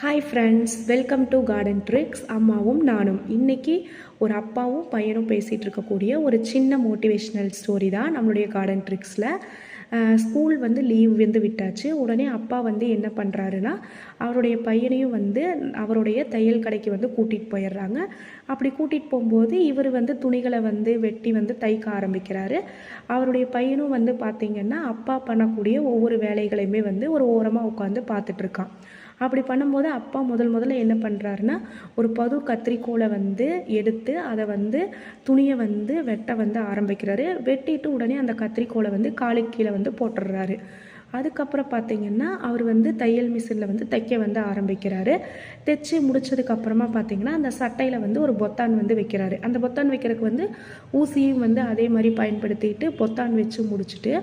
Hi friends welcome to garden tricks அம்மாவும் நானும் இன்றைக்கி ஒரு அப்பாவும் பையனும் பேசிகிட்டு இருக்கக்கூடிய ஒரு சின்ன மோட்டிவேஷ்னல் ஸ்டோரி தான் நம்மளுடைய கார்டன் ட்ரிக்ஸில் ஸ்கூல் வந்து லீவ் வந்து விட்டாச்சு. உடனே அப்பா வந்து என்ன பண்ணுறாருன்னா அவருடைய பையனையும் வந்து அவருடைய தையல் கடைக்கு வந்து கூட்டிகிட்டு போயிடுறாங்க. அப்படி கூட்டிகிட்டு போகும்போது இவர் வந்து துணிகளை வந்து வெட்டி வந்து தைக்க ஆரம்பிக்கிறாரு. அவருடைய பையனும் வந்து பார்த்திங்கன்னா அப்பா பண்ணக்கூடிய ஒவ்வொரு வேலைகளையுமே வந்து ஒரு ஓரமாக உட்காந்து பார்த்துட்ருக்கான் அப்படி பண்ணும்போது அப்பா முதல் முதல்ல என்ன பண்ணுறாருன்னா ஒரு பது கத்திரிக்கோலை வந்து எடுத்து அதை வந்து துணியை வந்து வெட்ட வந்து ஆரம்பிக்கிறாரு. வெட்டிட்டு உடனே அந்த கத்திரிக்கோலை வந்து காலுக்கு கீழே வந்து போட்டுடுறாரு. அதுக்கப்புறம் பார்த்தீங்கன்னா அவர் வந்து தையல் மிஷினில் வந்து தைக்க வந்து ஆரம்பிக்கிறாரு. தைச்சி முடிச்சதுக்கப்புறமா பார்த்தீங்கன்னா அந்த சட்டையில் வந்து ஒரு பொத்தான் வந்து வைக்கிறாரு. அந்த பொத்தான் வைக்கிறதுக்கு வந்து ஊசியும் வந்து அதே மாதிரி பயன்படுத்திட்டு பொத்தான் வச்சு முடிச்சுட்டு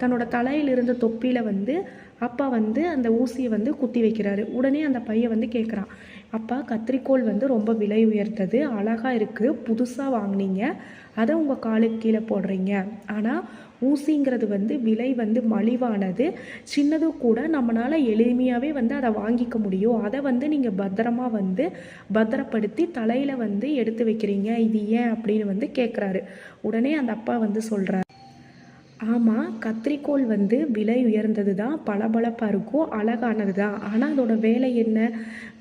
தன்னோட தலையில் இருந்த தொப்பியில் வந்து அப்பா வந்து அந்த ஊசியை வந்து குத்தி வைக்கிறாரு. உடனே அந்த பையன் வந்து கேட்குறான் அப்பா கத்திரிக்கோள் வந்து ரொம்ப விலை உயர்த்தது அழகாக இருக்குது புதுசாக வாங்கினீங்க அதை உங்கள் காலுக்கு கீழே போடுறீங்க. ஆனால் ஊசிங்கிறது வந்து விலை வந்து மலிவானது சின்னதும் கூட நம்மளால் எளிமையாகவே வந்து அதை வாங்கிக்க முடியும். அதை வந்து நீங்கள் பத்திரமா வந்து பத்திரப்படுத்தி தலையில் வந்து எடுத்து வைக்கிறீங்க இது ஏன்? அப்படின்னு வந்து கேட்குறாரு உடனே அந்த அப்பா வந்து சொல்கிறார் ஆமாம் கத்திரிக்கோள் வந்து விலை உயர்ந்தது தான் பளபளப்பாக இருக்கும் அழகானது தான் ஆனால் அதோட வேலை என்ன?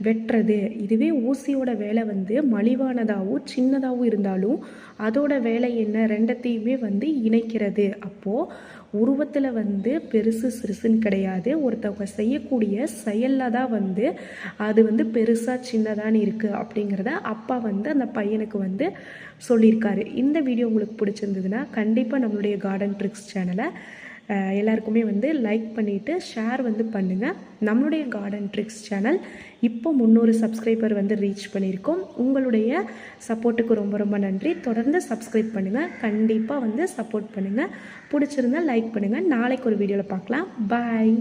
வெட்டுறது. இதுவே ஊசியோட வேலை வந்து மலிவானதாகவும் சின்னதாகவும் இருந்தாலும் அதோட வேலை என்ன? ரெண்டத்தையுமே வந்து இணைக்கிறது. அப்போது உருவத்தில் வந்து பெருசு சிறுசுன்னு கிடையாது. ஒருத்தவங்க செய்யக்கூடிய செயலில் தான் வந்து அது வந்து பெருசாக சின்னதான்னு இருக்குது அப்படிங்கிறத அப்பா வந்து அந்த பையனுக்கு வந்து சொல்லியிருக்காரு. இந்த வீடியோ உங்களுக்கு பிடிச்சிருந்ததுன்னா கண்டிப்பாக நம்மளுடைய கார்டன் ட்ரிக்ஸ் சேனலை எல்லாருக்குமே வந்து லைக் பண்ணிவிட்டு ஷேர் வந்து பண்ணுங்கள் நம்மளுடைய கார்டன் ட்ரிக்ஸ் சேனல் இப்போ முந்நூறு சப்ஸ்கிரைபர் வந்து ரீச் பண்ணியிருக்கோம். உங்களுடைய சப்போர்ட்டுக்கு ரொம்ப ரொம்ப நன்றி. தொடர்ந்து சப்ஸ்கிரைப் பண்ணுங்கள் கண்டிப்பாக வந்து சப்போர்ட் பண்ணுங்கள் பிடிச்சிருந்தா லைக் பண்ணுங்கள் நாளைக்கு ஒரு வீடியோவில் பார்க்கலாம். பாய்